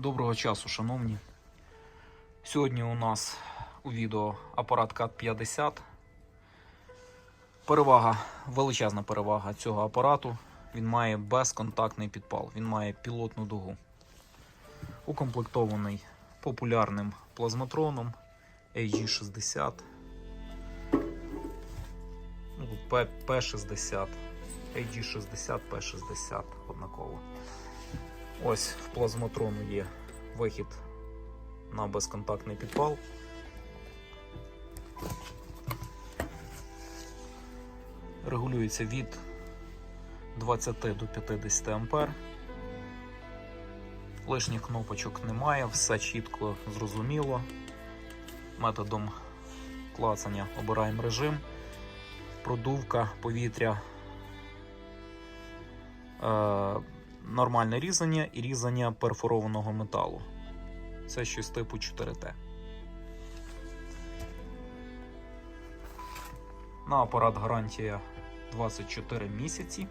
Доброго часу, шановні. Сьогодні у нас у відео апарат КАТ-50. Перевага, величезна перевага цього апарату. Він має безконтактний підпал, він має пілотну дугу. Укомплектований популярним плазматроном AG60. Ну, P60. AG60, P60 однаково. Ось в плазматрону є вихід на безконтактний підпал. Регулюється від 20 до 50 ампер. Лишніх кнопочок немає, все чітко зрозуміло. Методом клацання обираємо режим, продувка повітря. Е, нормальне різання і різання перфорованого металу. Це щось типу 4Т. На апарат гарантія 24 місяці.